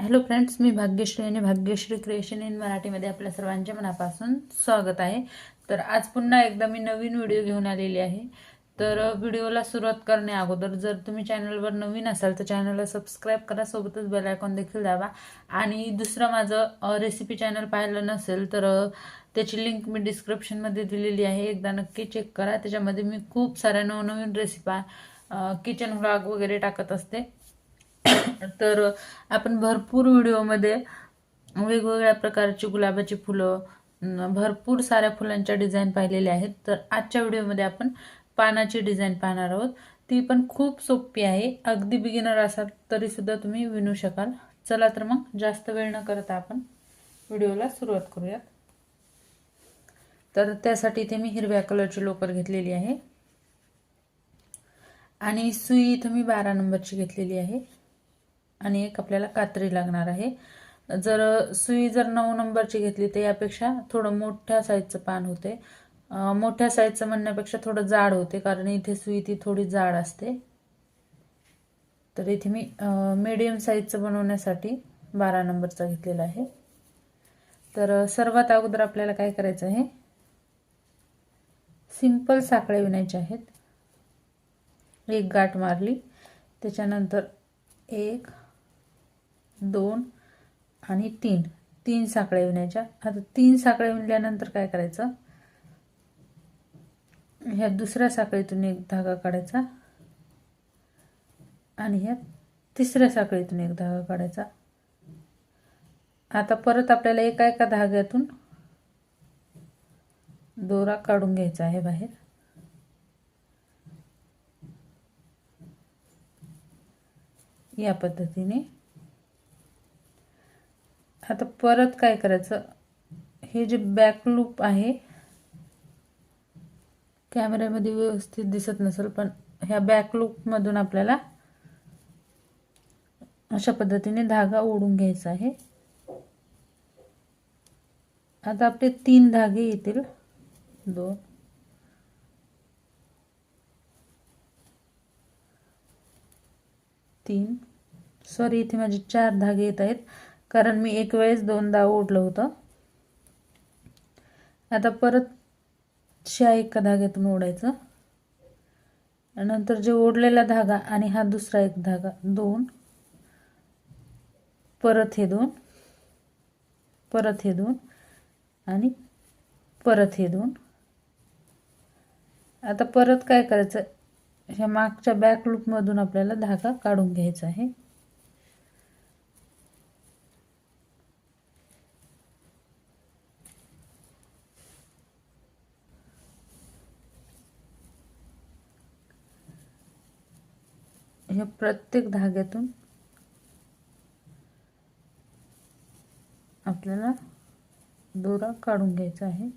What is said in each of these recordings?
Hello friends मी भाग्यश्री आणि Bhagyashree creation in मराठीमध्ये आपल्या सर्वांच्या मनापासून स्वागत आहे. तर आज पुन्हा एकदा मी नवीन व्हिडिओ घेऊन आलेली आहे. तर व्हिडिओला सुरुवात करण्या अगोदर जर तुम्ही चॅनलवर नवीन असाल तर चॅनलला सबस्क्राईब करा सोबतच बेल आयकॉन देखील दाबा. आणि दुसरं माझं रेसिपी चॅनल पाहिलं नसेल तर त्याची लिंक मी डिस्क्रिप्शनमध्ये दिलेली आहे. एकदा नक्की चेक करा. त्याच्यामध्ये मी खूप साऱ्या नवनवीन रेसिपा किचन व्लॉग वगैरे टाकत असते. तर आपण भरपूर व्हिडिओमध्ये वेगवेगळ्या प्रकारची गुलाबाची फुलं भरपूर साऱ्या फुलांच्या डिझाईन पाहिलेल्या आहेत. तर आजच्या व्हिडिओमध्ये आपण पानाची डिझाईन पाहणार आहोत. ती पण खूप सोपी आहे. अगदी बिगिनर असाल तरीसुद्धा तुम्ही विणू शकाल. चला तर मग जास्त वेळ न करता आपण व्हिडिओला सुरुवात करूयात. तर त्यासाठी इथे मी हिरव्या कलरची लोकर घेतलेली आहे. आणि सुई इथं मी बारा नंबरची घेतलेली आहे. आणि एक आपल्याला कात्री लागणार आहे. जर सुई जर नऊ नंबरची घेतली तर यापेक्षा थोडं मोठ्या साईजचं पान होते. मोठ्या साईजचं म्हणण्यापेक्षा थोडं जाड होते कारण इथे सुई ती थोडी जाड असते. तर इथे मी मीडियम साईजचं बनवण्यासाठी बारा नंबरचा घेतलेला आहे. तर सर्वात अगोदर आपल्याला काय करायचं आहे? सिंपल साखळे विणायचे आहेत. एक गाठ मारली. त्याच्यानंतर एक दोन आणि तीन. तीन साखळ्या विणायच्या आता तीन साखळ्या विणल्यानंतर काय करायचं? ह्या दुसऱ्या साखळीतून एक धागा काढायचा आणि ह्या तिसऱ्या साखळीतून एक धागा काढायचा. आता परत आपल्याला एका एका धाग्यातून दोरा काढून घ्यायचा आहे बाहेर. या पद्धतीने आता परत काय करायचं? हे जे बॅक लूप आहे कॅमेऱ्यामध्ये व्यवस्थित दिसत नसेल पण ह्या बॅक लूपमधून आपल्याला अशा पद्धतीने धागा ओढून घ्यायचा आहे. आता आपले तीन धागे येतील. दोन. तीन. सॉरी इथे माझे चार धागे येत आहेत. कारण मी एक वेळेस दोनदा ओढलं होतं. आता परत शा एका धाग्यातून ओढायचं. नंतर जे ओढलेला धागा आणि हा दुसरा एक धागा दोन. परत हे दोन. परत हे दोन. आणि परत हे दोन. आता परत काय करायचं? ह्या मागच्या बॅक लूपमधून आपल्याला धागा काढून घ्यायचा आहे. ह्या प्रत्येक धाग्यातून आपल्याला दोरा काढून घ्यायचा आहे.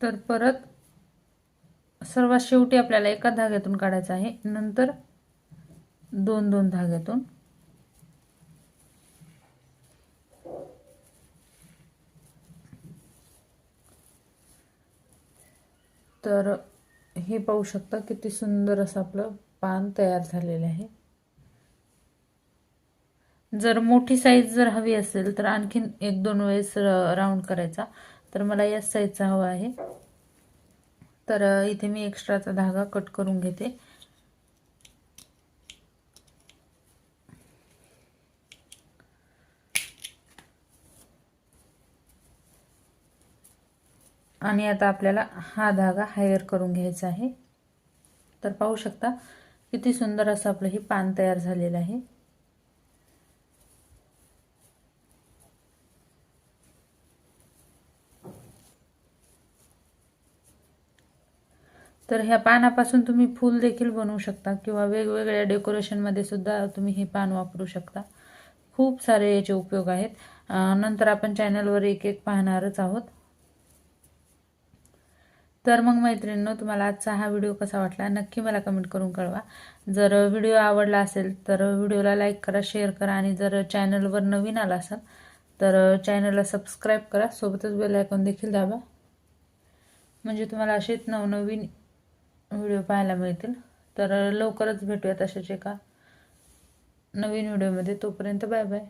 तर परत सर्वात शेवटी आपल्याला एका धाग्यातून काढायचं आहे. नंतर दोन दोन धाग्यातून. तर हे पाहू शकता किती सुंदर असं आपलं पान तयार झालेलं आहे. जर मोठी साईज जर हवी असेल तर आणखीन एक दोन वेळेस राऊंड करायचा. तर मला याच साईजचा हवा आहे. तर इथे मी एक्स्ट्राचा धागा कट करून घेते. आणि आता आपल्याला हा धागा हायर करून घ्यायचा आहे. तर पाहू शकता किती सुंदर असं आपलं हे पान तयार झालेलं आहे. तर ह्या पानापासून तुम्ही फूल देखील बनवू शकता किंवा वेगवेगळ्या डेकोरेशनमध्ये सुद्धा तुम्ही हे पान वापरू शकता. खूप सारे याचे उपयोग आहेत. नंतर आपण चॅनलवर एक एक पाहणारच आहोत. तर मग मैत्रिणींनो तुम्हाला आजचा हा व्हिडिओ कसा वाटला नक्की मला कमेंट करून कळवा. जर व्हिडिओ आवडला असेल तर व्हिडिओला लाईक करा शेअर करा आणि जर चॅनलवर नवीन आला असाल तर चॅनलला सबस्क्राईब करा. सोबतच बेल आयकॉन देखील दाबा. म्हणजे तुम्हाला असेच नवनवीन व्हिडिओ पाहायला मिळतील. तर लवकरच भेटूयात अशाच एका नवीन व्हिडिओमध्ये. तोपर्यंत बाय बाय.